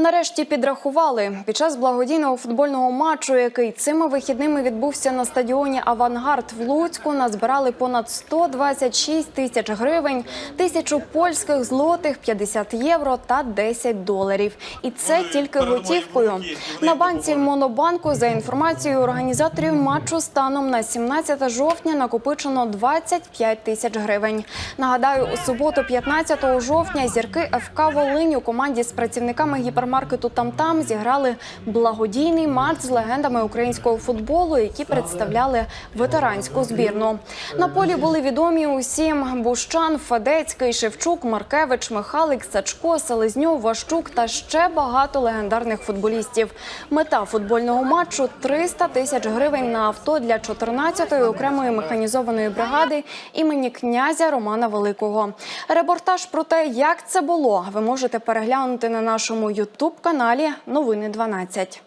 Нарешті підрахували під час благодійного футбольного матчу, який цими вихідними відбувся на стадіоні Авангард в Луцьку. Назбирали понад 126 тисяч гривень, тисячу польських злотих, 50 євро та 10 доларів. І це тільки готівкою. На банці Монобанку за інформацією організаторів матчу станом на 17 жовтня накопичено 25 тисяч гривень. Нагадаю, у суботу, 15 жовтня, зірки ФК Волинь у команді з працівниками гіпермаркету Тамтам зіграли благодійний матч з легендами українського футболу, які представляли ветеранську збірну. На полі були відомі усім: Бущан, Федецький, Шевчук, Маркевич, Михалик, Сачко, Селезньов, Ващук та ще багато легендарних футболістів. Мета футбольного матчу 300 тисяч гривень на авто для 14-ї окремої механізованої бригади імені князя Романа Великого. Репортаж про те, як це було, ви можете переглянути на нашому ютуб каналі Новини 12.